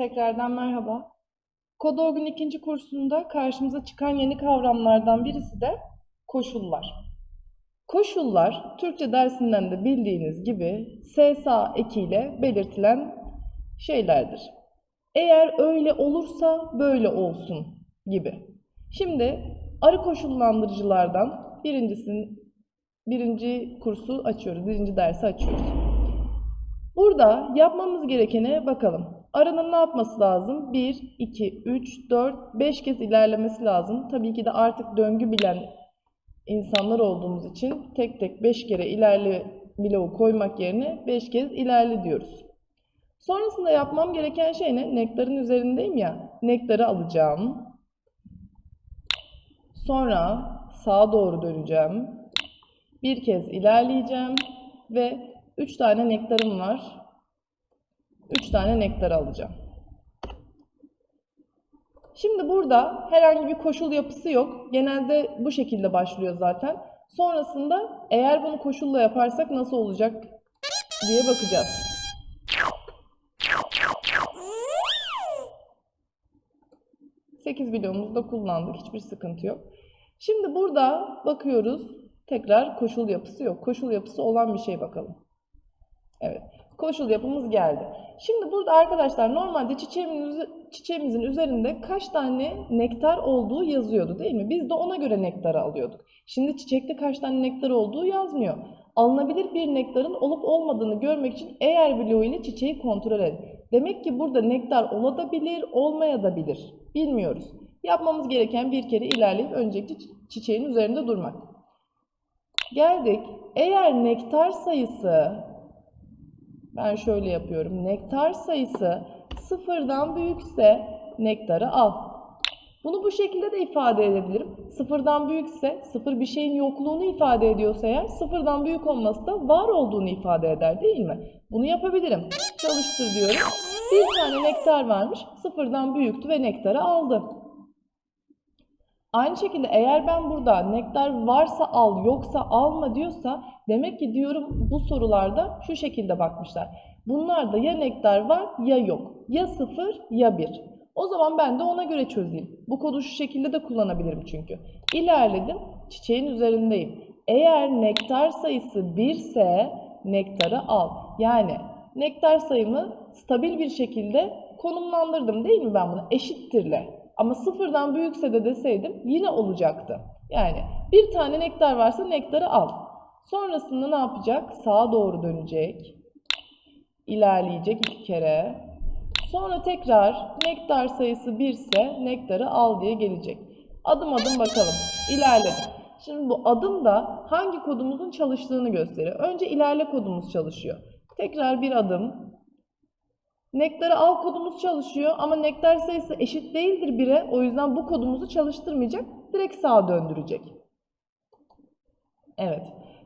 Tekrardan merhaba. Kodorg'un ikinci kursunda karşımıza çıkan yeni kavramlardan birisi de koşullar. Koşullar, Türkçe dersinden de bildiğiniz gibi SSA ekiyle belirtilen şeylerdir. Eğer öyle olursa böyle olsun gibi. Şimdi arı koşullandırıcılardan birincisinin birinci kursu açıyoruz, birinci dersi açıyoruz. Burada yapmamız gerekene bakalım. Arının ne yapması lazım? 1, 2, 3, 4, 5 kez ilerlemesi lazım. Tabii ki de artık döngü bilen insanlar olduğumuz için tek tek 5 kere ilerle bloğu koymak yerine 5 kez ilerle diyoruz. Sonrasında yapmam gereken şey ne? Nektarın üzerindeyim ya. Nektarı alacağım. Sonra sağa doğru döneceğim. Bir kez ilerleyeceğim ve 3 tane nektarım var. 3 tane nektar alacağım. Şimdi burada herhangi bir koşul yapısı yok. Genelde bu şekilde başlıyor zaten. Sonrasında eğer bunu koşulla yaparsak nasıl olacak diye bakacağız. Sekiz da kullandık. Hiçbir sıkıntı yok. Şimdi burada bakıyoruz. Tekrar koşul yapısı yok. Koşul yapısı olan bir şey bakalım. Evet. Koşul yapımız geldi. Şimdi burada arkadaşlar normalde çiçeğimizin, çiçeğimizin üzerinde kaç tane nektar olduğu yazıyordu değil mi? Biz de ona göre nektarı alıyorduk. Şimdi çiçekte kaç tane nektar olduğu yazmıyor. Alınabilir bir nektarın olup olmadığını görmek için eğer bloğu ile çiçeği kontrol edin. Demek ki burada nektar olabilir, olmayabilir. Bilmiyoruz. Yapmamız gereken bir kere ilerleyip öncelikle çiçeğin üzerinde durmak. Geldik. Eğer nektar sayısı ben şöyle yapıyorum. Nektar sayısı sıfırdan büyükse nektarı al. Bunu bu şekilde de ifade edebilirim. Sıfırdan büyükse, sıfır bir şeyin yokluğunu ifade ediyorsa eğer, sıfırdan büyük olması da var olduğunu ifade eder değil mi? Bunu yapabilirim. Çalıştır diyorum. Bir tane nektar varmış, sıfırdan büyüktü ve nektarı aldı. Aynı şekilde eğer ben burada nektar varsa al yoksa alma diyorsa demek ki diyorum bu sorularda şu şekilde bakmışlar. Bunlarda ya nektar var ya yok. Ya sıfır ya bir. O zaman ben de ona göre çözeyim. Bu kodu şu şekilde de kullanabilirim çünkü. İlerledim çiçeğin üzerindeyim. Eğer nektar sayısı 1 ise nektarı al. Yani nektar sayımı stabil bir şekilde konumlandırdım değil mi ben bunu? Eşittirle. Ama sıfırdan büyükse de deseydim yine olacaktı. Yani bir tane nektar varsa nektarı al. Sonrasında ne yapacak? Sağa doğru dönecek. İlerleyecek iki kere. Sonra tekrar nektar sayısı 1 ise nektarı al diye gelecek. Adım adım bakalım. İlerledim. Şimdi bu adım da hangi kodumuzun çalıştığını gösteriyor. Önce ilerle kodumuz çalışıyor. Tekrar bir adım, Nektarı al kodumuz çalışıyor ama nektar sayısı eşit değildir 1'e. O yüzden bu kodumuzu çalıştırmayacak. Direkt sağa döndürecek. Evet.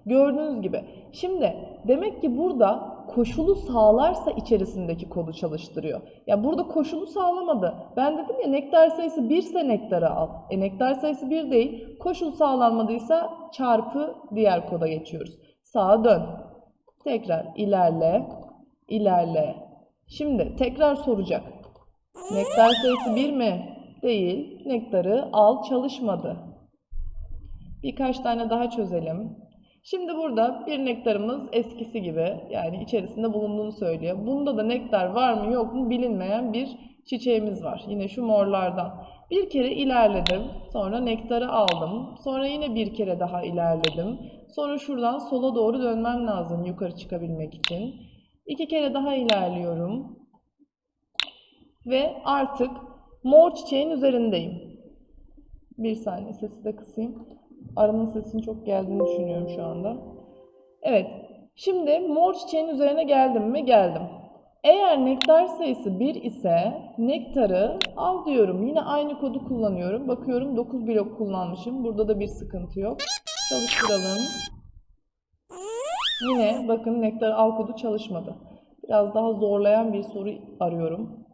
Gördüğünüz gibi. Şimdi demek ki burada koşulu sağlarsa içerisindeki kodu çalıştırıyor. Ya burada koşulu sağlamadı. Ben dedim ya nektar sayısı 1 ise nektarı al. E nektar sayısı 1 değil. Koşul sağlanmadıysa çarpı diğer koda geçiyoruz. Sağa dön. Tekrar ilerle. ilerle. Şimdi tekrar soracak. Nektar sayısı 1 mi? Değil. Nektarı al çalışmadı. Birkaç tane daha çözelim. Şimdi burada bir nektarımız eskisi gibi yani içerisinde bulunduğunu söylüyor. Bunda da nektar var mı yok mu bilinmeyen bir çiçeğimiz var. Yine şu morlardan. Bir kere ilerledim. Sonra nektarı aldım. Sonra yine bir kere daha ilerledim. Sonra şuradan sola doğru dönmem lazım yukarı çıkabilmek için. İki kere daha ilerliyorum. Ve artık mor çiçeğin üzerindeyim. Bir saniye sesi de kısayım. Arının sesinin çok geldiğini düşünüyorum şu anda. Evet. Şimdi mor çiçeğin üzerine geldim mi? Geldim. Eğer nektar sayısı 1 ise nektarı al diyorum. Yine aynı kodu kullanıyorum. Bakıyorum 9 blok kullanmışım. Burada da bir sıkıntı yok. Çalıştıralım. Yine bakın nektar al kodu çalışmadı. Biraz daha zorlayan bir soru arıyorum.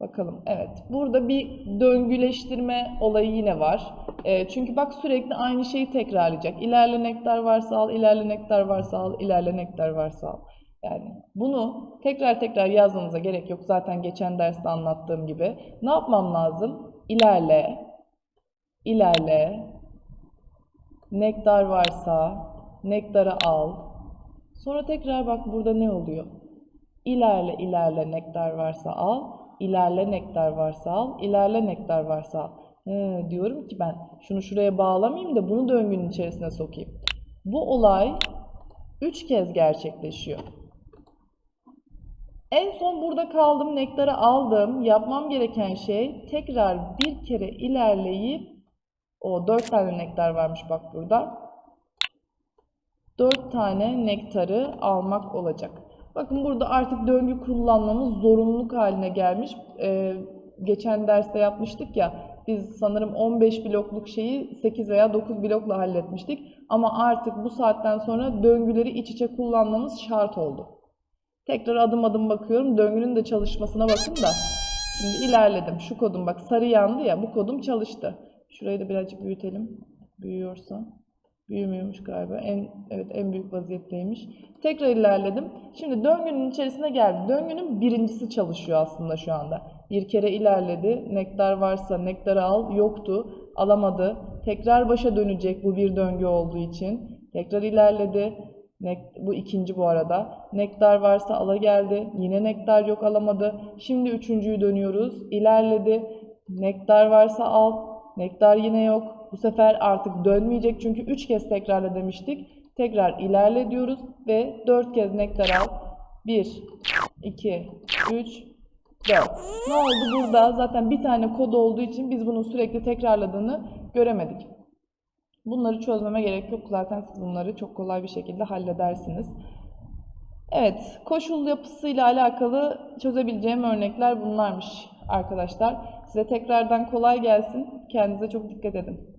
Bakalım. Evet. Burada bir döngüleştirme olayı yine var. E, çünkü bak sürekli aynı şeyi tekrarlayacak. İlerle nektar varsa al, ilerle nektar varsa al, ilerle nektar varsa al. Yani bunu tekrar tekrar yazmamıza gerek yok. Zaten geçen derste anlattığım gibi. Ne yapmam lazım? İlerle, ilerle, nektar varsa nektarı al. Sonra tekrar bak burada ne oluyor? İlerle, ilerle nektar varsa al, ilerle nektar varsa al, ilerle nektar varsa al. He, diyorum ki ben şunu şuraya bağlamayayım da bunu döngünün içerisine sokayım. Bu olay üç kez gerçekleşiyor. En son burada kaldım, nektarı aldım. Yapmam gereken şey tekrar bir kere ilerleyip o dört tane nektar varmış bak burada. Dört tane nektarı almak olacak. Bakın burada artık döngü kullanmamız zorunluluk haline gelmiş. Ee, geçen derste yapmıştık ya biz sanırım 15 blokluk şeyi 8 veya 9 blokla halletmiştik. Ama artık bu saatten sonra döngüleri iç içe kullanmamız şart oldu. Tekrar adım adım bakıyorum. Döngünün de çalışmasına bakın da. Şimdi ilerledim. Şu kodum bak sarı yandı ya bu kodum çalıştı. Şurayı da birazcık büyütelim. Büyüyorsa. Büyümüyormuş galiba. En evet en büyük vaziyetteymiş. Tekrar ilerledim. Şimdi döngünün içerisine geldi. Döngünün birincisi çalışıyor aslında şu anda. Bir kere ilerledi. Nektar varsa nektarı al. Yoktu. Alamadı. Tekrar başa dönecek bu bir döngü olduğu için. Tekrar ilerledi. Nek- bu ikinci bu arada. Nektar varsa ala geldi. Yine nektar yok alamadı. Şimdi üçüncüyü dönüyoruz. İlerledi. Nektar varsa al. Nektar yine yok. Bu sefer artık dönmeyecek çünkü 3 kez tekrarla demiştik. Tekrar ilerle diyoruz ve 4 kez nektar al. 1, 2, 3, 4. Ne oldu burada? Zaten bir tane kod olduğu için biz bunun sürekli tekrarladığını göremedik. Bunları çözmeme gerek yok. Zaten siz bunları çok kolay bir şekilde halledersiniz. Evet, koşul yapısıyla alakalı çözebileceğim örnekler bunlarmış arkadaşlar. Size tekrardan kolay gelsin. Kendinize çok dikkat edin.